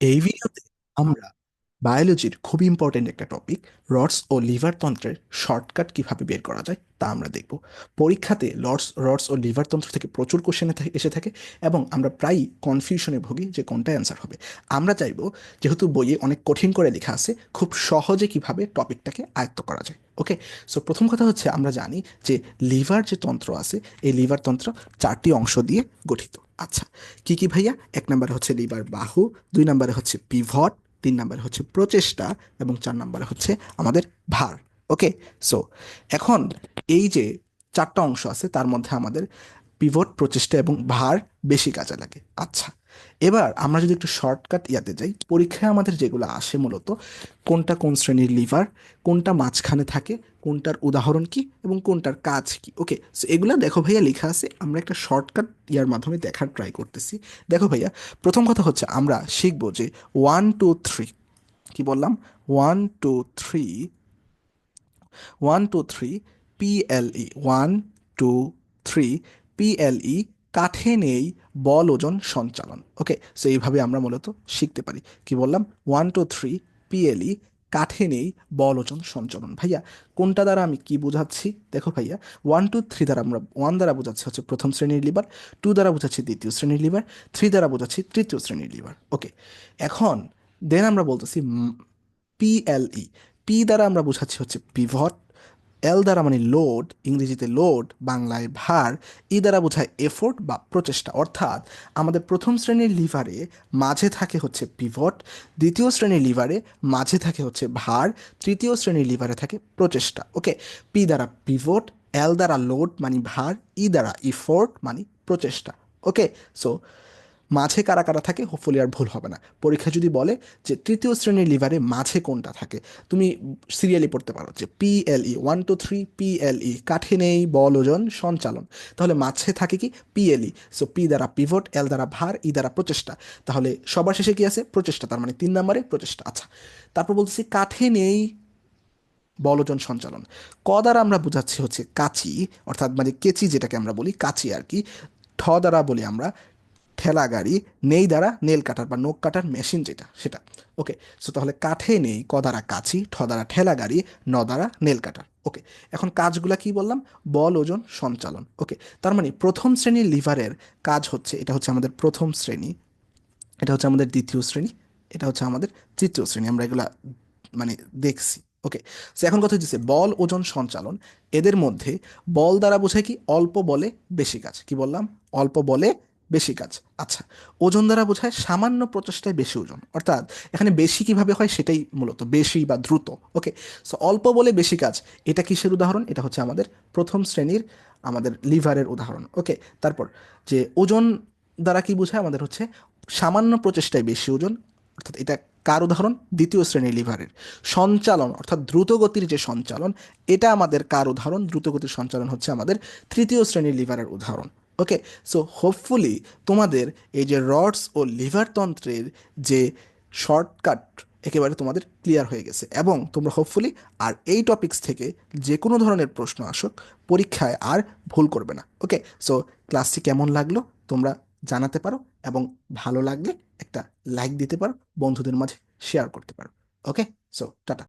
এই ভিডিওতে আমরা বায়োলজির খুব ইম্পর্টেন্ট একটা টপিক রডস ও লিভার তন্ত্রের শর্টকাট কীভাবে বের করা যায় তা আমরা দেখব। পরীক্ষাতে লর্ডস রডস ও লিভার তন্ত্র থেকে প্রচুর কোশ্চেন এসে থাকে এবং আমরা প্রায়ই কনফিউশনে ভুগি যে কোনটা অ্যান্সার হবে। আমরা চাইব যেহেতু বইয়ে অনেক কঠিন করে লেখা আছে, খুব সহজে কীভাবে টপিকটাকে আয়ত্ত করা যায় ওকে সো প্রথম কথা হচ্ছে আমরা জানি যে লিভার যে তন্ত্র আছে, এই লিভার তন্ত্র চারটি অংশ দিয়ে গঠিত। আচ্ছা কি কি ভাইয়া? এক নম্বরে হচ্ছে লিভার বাহু, দুই নাম্বারে হচ্ছে পিভট, তিন নাম্বারে হচ্ছে প্রচেষ্টা এবং চার নাম্বারে হচ্ছে আমাদের ভার। ওকে সো এখন এই যে চারটা অংশ আছে, তার মধ্যে আমাদের পিভট প্রচেষ্টা এবং ভার বেশি কাজে লাগে। আচ্ছা এবার আমরা যদি একটু শর্টকাট ইয়াতে যাই, পরীক্ষায় আমাদের যেগুলো আসে মূলত, কোনটা কোন শ্রেণির লিভার কোনটা মাঝখানে থাকে, কোনটার উদাহরণ কি এবং কোনটার কাজ কি? ওকে সো এগুলো দেখো ভাইয়া লেখা আছে, আমরা একটা শর্টকাট ইয়ার মাধ্যমে দেখার ট্রাই করতেছি। দেখো ভাইয়া, প্রথম কথা হচ্ছে আমরা শিখব যে ওয়ান টু থ্রি কি বললাম? One two three one two three PLE one two three PLE কাঠে নেই বল ওজন সঞ্চালন। ওকে সো এইভাবে আমরা মূলত শিখতে পারি। কি বললাম? ওয়ান টু থ্রি পিএলই কাঠে নেই বল ওজন সঞ্চালন। ভাইয়া, কোনটা দ্বারা আমি কি বোঝাচ্ছি? দেখো ভাইয়া ওয়ান টু থ্রি দ্বারা আমরা ওয়ান দ্বারা বোঝাচ্ছি হচ্ছে প্রথম শ্রেণির লিভার টু দ্বারা বোঝাচ্ছি দ্বিতীয় শ্রেণির লিভার থ্রি দ্বারা বোঝাচ্ছি তৃতীয় শ্রেণির লিভার ওকে এখন দেন আমরা বলতেছি পিএলই পি দ্বারা আমরা বোঝাচ্ছি হচ্ছে পিভট এল দ্বারা মানে লোড ইংরেজিতে লোড বাংলায় ভার, ই দ্বারা বোঝায় এফোর্ট বা প্রচেষ্টা। অর্থাৎ আমাদের প্রথম শ্রেণির লিভারে মাঝে থাকে হচ্ছে পিভট দ্বিতীয় শ্রেণির লিভারে মাঝে থাকে হচ্ছে ভার, তৃতীয় শ্রেণির লিভারে থাকে প্রচেষ্টা। ওকে পি দ্বারা পিভট এল দ্বারা লোড মানে ভার, ই দ্বারা ইফোর্ট মানে প্রচেষ্টা। ওকে সো মাঝে কারা কারা থাকে হোপফুলি আর ভুল হবে না। পরীক্ষা যদি বলে যে তৃতীয় শ্রেণির লিভারে মাঝে কোনটা থাকে, তুমি সিরিয়ালি পড়তে পারো যে PLE one two three PLE কাঠে নেই, বল ওজন, সঞ্চালন। তাহলে মাঝে থাকে কি পিএলই সো পি দ্বারা পিভট এল দ্বারা ভার ই দ্বারা প্রচেষ্টা। তাহলে সবার শেষে কি আছে? প্রচেষ্টা, তার মানে তিন নম্বরে প্রচেষ্টা। আচ্ছা তারপর বলতেছি কাঠে নেই বলজন সঞ্চালন। ক দ্বারা আমরা বোঝাচ্ছি হচ্ছে কাচি, অর্থাৎ মানে কেচি যেটাকে আমরা বলি, কাচি আর কি। ঠ দ্বারা বলি আমরা ঠেলা গাড়ি নেই দ্বারা নেল কাটার বা নোক কাটার মেশিন যেটা, সেটা। ওকে সো তাহলে কাঠে নেই, ক দ্বারা কাছি, ঠ দ্বারা ঠেলা গাড়ি, ন দ্বারা নেল কাটার। ওকে এখন কাজগুলা কি বললাম? বল, ওজন, সঞ্চালন। ওকে তার মানে প্রথম শ্রেণির লিভারের কাজ হচ্ছে, এটা হচ্ছে আমাদের প্রথম শ্রেণি, এটা হচ্ছে আমাদের দ্বিতীয় শ্রেণি, এটা হচ্ছে আমাদের তৃতীয় শ্রেণি, আমরা এগুলা মানে দেখছি। ওকে সো এখন কথা হচ্ছে বল, ওজন, সঞ্চালন, এদের মধ্যে বল দ্বারা বোঝায় কি? অল্প বলে বেশি কাজ। কি বললাম? অল্প বলে বেশি কাজ। আচ্ছা ওজন দ্বারা বোঝায় সামান্য প্রচেষ্টায় বেশি ওজন। অর্থাৎ এখানে বেশি কীভাবে হয় সেটাই মূলত, বেশি বা দ্রুত। ওকে সো অল্প বলে বেশি কাজ, এটা কিসের উদাহরণ? এটা হচ্ছে আমাদের প্রথম শ্রেণির আমাদের লিভারের উদাহরণ। ওকে তারপর যে ওজন দ্বারা কি বোঝায়? আমাদের হচ্ছে সামান্য প্রচেষ্টায় বেশি ওজন, অর্থাৎ এটা কার উদাহরণ? দ্বিতীয় শ্রেণির লিভারের। সঞ্চালন, অর্থাৎ দ্রুতগতির যে সঞ্চালন, এটা আমাদের কার উদাহরণ? দ্রুতগতির সঞ্চালন হচ্ছে আমাদের তৃতীয় শ্রেণির লিভারের উদাহরণ। ওকে সো হোপফুলি তোমাদের এই যে রডস ও লিভার তন্ত্রের যে শর্টকাট একেবারে তোমাদের ক্লিয়ার হয়ে গেছে এবং তোমরা হোপফুলি আর এই টপিক্স থেকে যে কোনো ধরনের প্রশ্ন আসুক, পরীক্ষায় আর ভুল করবে না। ওকে সো ক্লাসটি কেমন লাগল তোমরা জানাতে পারো এবং ভালো লাগলে একটা লাইক দিতে পারো, বন্ধুদের মাঝে শেয়ার করতে পারো। Okay so tata.